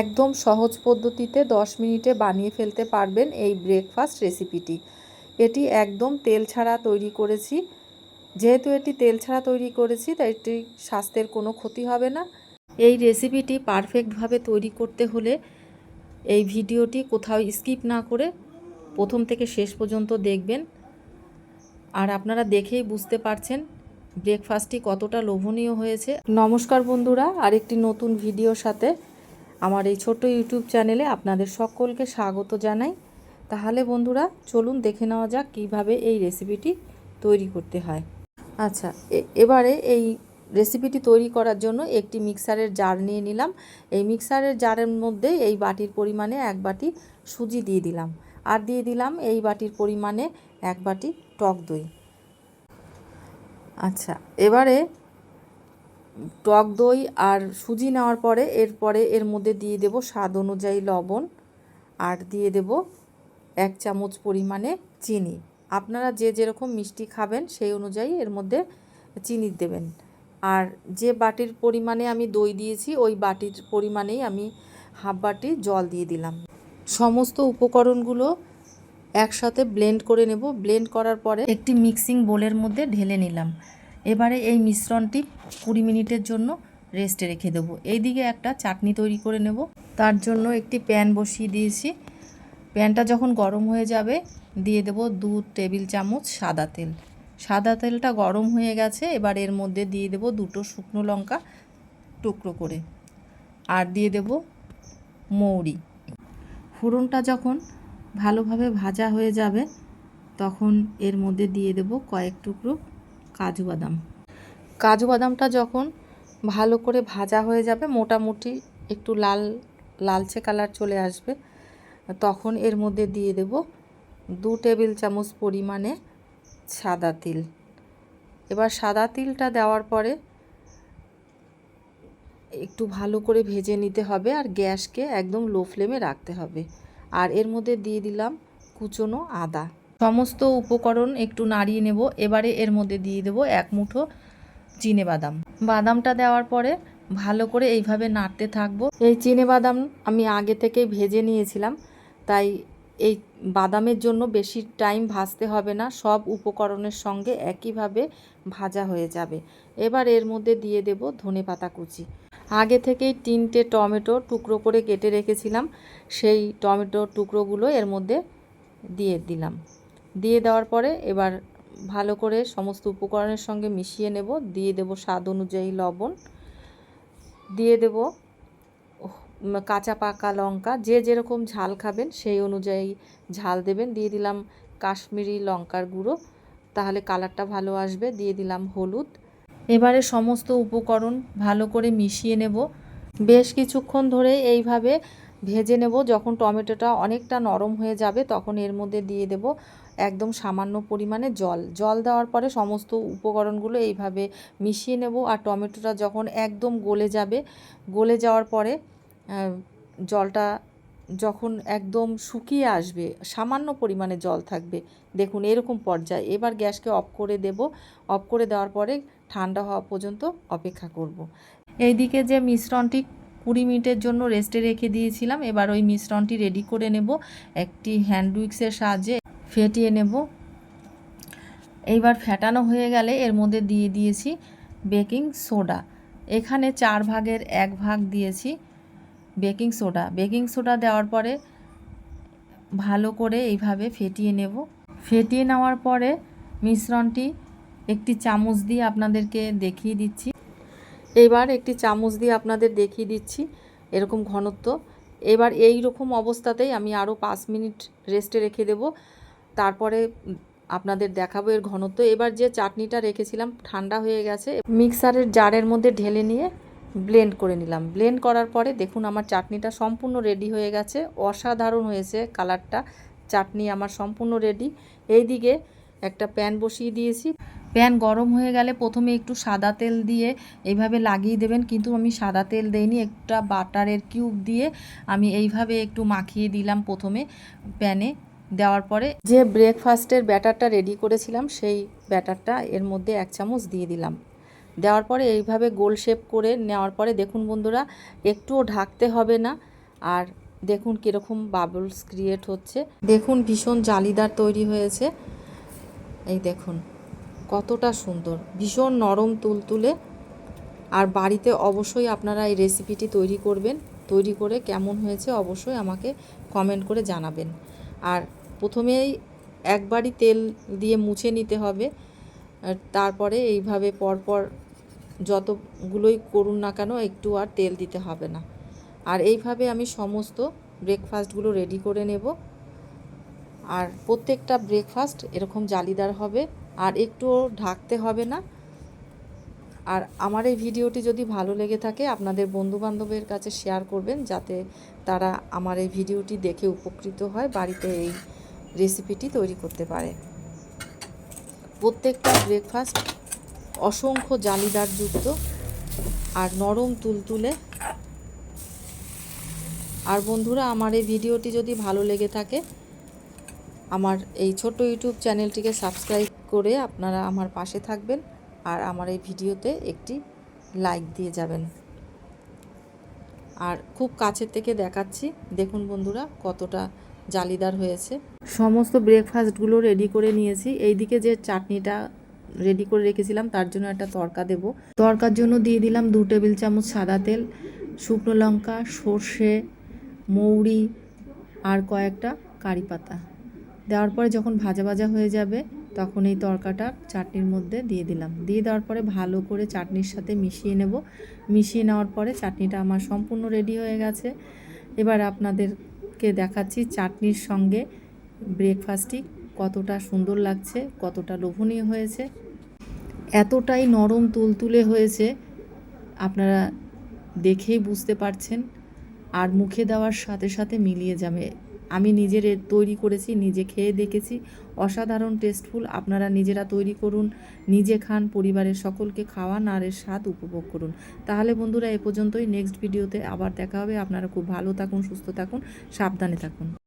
একদম সহজ পদ্ধতিতে 10 মিনিটে বানিয়ে ফেলতে পারবেন এই ব্রেকফাস্ট রেসিপিটি এটি একদম তেল ছাড়া তৈরি করেছি। যেহেতু এটি তেল ছাড়া তৈরি করেছি, তাই এটি স্বাস্থ্যের কোনো ক্ষতি হবে না। এই রেসিপিটি পারফেক্টভাবে তৈরি করতে হলে এই ভিডিওটি কোথাও স্কিপ না করে প্রথম থেকে শেষ পর্যন্ত দেখবেন। আর আপনারা দেখেই বুঝতে পারছেন ব্রেকফাস্টটি কতটা লোভনীয় হয়েছে। নমস্কার বন্ধুরা, আরেকটি নতুন ভিডিওর সাথে আমার এই ছোট্ট ইউটিউব চ্যানেলে আপনাদের সকলকে স্বাগত জানাই। তাহলে বন্ধুরা, চলুন দেখে নেওয়া যাক কীভাবে এই রেসিপিটি তৈরি করতে হয়। আচ্ছা এবারে এই রেসিপিটি তৈরি করার জন্য একটি মিক্সারের জার নিয়ে নিলাম। এই মিক্সারের জারের মধ্যে এই বাটির পরিমাণে এক বাটি সুজি দিয়ে দিলাম। আর দিয়ে দিলাম এই বাটির পরিমাণে এক বাটি টক দই। আচ্ছা এবারে টক দই আর সুজি নেওয়ার পরে এরপরে এর মধ্যে দিয়ে দেব স্বাদ অনুযায়ী লবণ আর দিয়ে দেব এক চামচ পরিমাণে চিনি। আপনারা যে যেরকম মিষ্টি খাবেন সেই অনুযায়ী এর মধ্যে চিনি দেবেন। আর যে বাটির পরিমাণে আমি দই দিয়েছি, ওই বাটির পরিমাণেই আমি হাফ বাটি জল দিয়ে দিলাম। সমস্ত উপকরণগুলো একসাথে ব্লেন্ড করে নেব। ব্লেন্ড করার পরে একটি মিক্সিং বোলের মধ্যে ঢেলে নিলাম। এবারে এই মিশ্রণটি কুড়ি মিনিটের জন্য রেস্টে রেখে দেবো। এইদিকে একটা চাটনি তৈরি করে নেব। তার জন্য একটি প্যান বসিয়ে দিয়েছি। প্যানটা যখন গরম হয়ে যাবে, দিয়ে দেব দু টেবিল চামচ সাদা তেল। সাদা তেলটা গরম হয়ে গেছে, এবার এর মধ্যে দিয়ে দেব দুটো শুকনো লঙ্কা টুকরো করে। আর দিয়ে দেব মৌরি। ফোড়নটা যখন ভালোভাবে ভাজা হয়ে যাবে, তখন এর মধ্যে দিয়ে দেব কয়েক টুকরো কাজু বাদাম। কাজু বাদামটা যখন ভালো করে ভাজা হয়ে যাবে, মোটামুটি একটু লাল, লালচে কালার চলে আসবে, তখন এর মধ্যে দিয়ে দেব দু টেবিল চামচ পরিমাণে সাদা তিল। এবার সাদা তিলটা দেওয়ার পরে একটু ভালো করে ভেজে নিতে হবে আর গ্যাসকে একদম লো ফ্লেমে রাখতে হবে। আর এর মধ্যে দিয়ে দিলাম কুচনো আদা। সমস্ত উপকরণ একটু নাড়িয়ে নেব। এবারে এর মধ্যে দিয়ে দেব এক মুঠো চিনে বাদাম। বাদামটা দেওয়ার পরে ভালো করে এইভাবে নাড়তে থাকব। এই চিনে বাদাম আমি আগে থেকেই ভেজে নিয়েছিলাম, তাই এই বাদামের জন্য বেশি টাইম ভাজতে হবে না, সব উপকরণের সঙ্গে একইভাবে ভাজা হয়ে যাবে। এবার এর মধ্যে দিয়ে দেব ধনে পাতা কুচি। আগে থেকেই তিনটে টমেটো টুকরো করে কেটে রেখেছিলাম, সেই টমেটো টুকরোগুলো এর মধ্যে দিয়ে দিলাম। দিয়ে দেওয়ার পরে এবার ভালো করে সমস্ত উপকরণের সঙ্গে মিশিয়ে নেব। দিয়ে দেব স্বাদ অনুযায়ী লবণ। দিয়ে দেব কাঁচা পাকা লঙ্কা। যে যেরকম ঝাল খাবেন সেই অনুযায়ী ঝাল দেবেন। দিয়ে দিলাম কাশ্মীরি লঙ্কার গুঁড়ো। তাহলে কালারটা ভালো আসবে। দিয়ে দিলাম হলুদ। এবারে সমস্ত উপকরণ ভালো করে মিশিয়ে নেব। বেশ কিছুক্ষণ ধরে এইভাবে ভেজে নেব। যখন টমেটোটা অনেকটা নরম হয়ে যাবে তখন এর মধ্যে দিয়ে দেব একদম সামান্য পরিমাণে জল। জল দেওয়ার পরে সমস্ত উপকরণগুলো এইভাবে মিশিয়ে নেব আর টমেটোটা যখন একদম গলে যাবে, গলে যাওয়ার পরে জলটা যখন একদম শুকিয়ে আসবে, সামান্য পরিমাণে জল থাকবে, দেখুন এরকম পর্যায়ে। এবার গ্যাসকে অফ করে দেব। অফ করে দেওয়ার পরে ঠান্ডা হওয়া পর্যন্ত অপেক্ষা করব। এইদিকে যে মিশ্রণটি কুড়ি মিনিটের জন্য রেস্টে রেখে দিয়েছিলাম, এবার ওই মিশ্রণটি রেডি করে নেব। একটি হ্যান্ড উইক্সের সাহায্যে ফেটিয়ে নেব। এইবার ফেটানো হয়ে গেলে এর মধ্যে দিয়ে দিয়েছি বেকিং সোডা। এখানে চার ভাগের এক ভাগ দিয়েছি বেকিং সোডা। বেকিং সোডা দেওয়ার পরে ভালো করে এইভাবে ফেটিয়ে নেব। ফেটিয়ে নেওয়ার পরে মিশ্রণটি একটি চামচ দিয়ে আপনাদেরকে দেখিয়ে দিচ্ছি। এবার একটি চামচ দিয়ে আপনাদের দেখিয়ে দিচ্ছি এরকম ঘনত্ব। এবার এই রকম অবস্থাতেই আমি আরও পাঁচ মিনিট রেস্টে রেখে দেব। তারপরে আপনাদের দেখাবো এর ঘনত্ব। এবার যে চাটনিটা রেখেছিলাম, ঠান্ডা হয়ে গেছে, মিক্সারের জারের মধ্যে ঢেলে নিয়ে ব্লেন্ড করে নিলাম। ব্লেন্ড করার পরে দেখুন আমার চাটনিটা সম্পূর্ণ রেডি হয়ে গেছে, অসাধারণ হয়েছে কালারটা। চাটনি আমার সম্পূর্ণ রেডি। এইদিকে একটা প্যান বসিয়ে দিয়েছি। প্যান গরম হয়ে গেলে প্রথমে একটু সাদা তেল দিয়ে এইভাবে লাগিয়ে দেবেন, কিন্তু আমি সাদা তেল দেইনি, একটা বাটারের কিউব দিয়ে আমি এইভাবে একটু মাখিয়ে দিলাম প্রথমে প্যানে। দেওয়ার পরে যে ব্রেকফাস্টের ব্যাটারটা রেডি করেছিলাম, সেই ব্যাটারটা এর মধ্যে এক চামচ দিয়ে দিলাম। দেওয়ার পরে এইভাবে গোল শেপ করে নেওয়ার পরে দেখুন বন্ধুরা, একটুও ঢাকতে হবে না। আর দেখুন কীরকম বাবলস ক্রিয়েট হচ্ছে। দেখুন ভীষণ জালিদার তৈরি হয়েছে। এই দেখুন, কতটা সুন্দর, ভীষণ নরম তুলতুলে। আর বাড়িতে অবশ্যই আপনারা এই রেসিপিটি তৈরি করবেন। তৈরি করে কেমন হয়েছে অবশ্যই আমাকে কমেন্ট করে জানাবেন। আর প্রথমেই একবারই তেল দিয়ে মুছে নিতে হবে। তারপরে এইভাবে পরপর যতগুলোই করুন না কেন, একটু আর তেল দিতে হবে না। আর এইভাবে আমি সমস্ত ব্রেকফাস্টগুলো রেডি করে নেব। আর প্রত্যেকটা ব্রেকফাস্ট এরকম জালিদার হবে, আর একটুও ঢাকতে হবে না। আর আমার এই ভিডিওটি যদি ভালো লেগে থাকে, আপনাদের বন্ধুবান্ধবের কাছে শেয়ার করবেন, যাতে তারা আমার এই ভিডিওটি দেখে উপকৃত হয় বাড়িতে এই রেসিপিটি তৈরি করতে পারে। প্রত্যেকটা ব্রেকফাস্ট অসংখ্য জালিদার যুক্ত আর নরম তুলতুলে। আর বন্ধুরা, আমার এই ভিডিওটি যদি ভালো লেগে থাকে, আমার এই ছোট ইউটিউব চ্যানেলটিকে সাবস্ক্রাইব করে আপনারা আমার পাশে থাকবেন আর আমার এই ভিডিওতে একটি লাইক দিয়ে যাবেন। আর খুব কাছের থেকে দেখাচ্ছি। দেখুন বন্ধুরা, কতটা জালিদার হয়েছে। সমস্ত ব্রেকফাস্টগুলো রেডি করে নিয়েছি। এইদিকে যে চাটনিটা রেডি করে রেখেছিলাম, তার জন্য একটা তরকা দেব। তরকার জন্য দিয়ে দিলাম দু টেবিল চামচ সাদা তেল, শুকনো লঙ্কা, সর্ষে, মৌরি আর কয়েকটা কারি পাতা। দেওয়ার পরে যখন ভাজা ভাজা হয়ে যাবে, তখন এই তরকাটা চাটনির মধ্যে দিয়ে দিলাম। দিয়ে দেওয়ার পরে ভালো করে চাটনির সাথে মিশিয়ে নেব। মিশিয়ে নেওয়ার পরে চাটনিটা আমার সম্পূর্ণ রেডি হয়ে গেছে। এবার আপনাদেরকে দেখাচ্ছি চাটনির সঙ্গে ব্রেকফাস্টটি কতটা সুন্দর লাগছে, কতটা লোভনীয় হয়েছে। এতটাই নরম তুলতুলে হয়েছে, আপনারা দেখেই বুঝতে পারছেন। আর মুখে দেওয়ার সাথে সাথে মিলিয়ে যাবে আমি নিজের তৈরি করেছি, নিজে খেয়ে দেখেছি। অসাধারণ টেস্টফুল আপনারা নিজেরা তৈরি করুন, নিজে খান, পরিবারের সকলকে খাওয়ান আর এর স্বাদ উপভোগ করুন। তাহলে বন্ধুরা, এ পর্যন্তই। নেক্সট ভিডিওতে আবার দেখা হবে। আপনারা খুব ভালো থাকুন, সুস্থ থাকুন, সাবধানে থাকুন।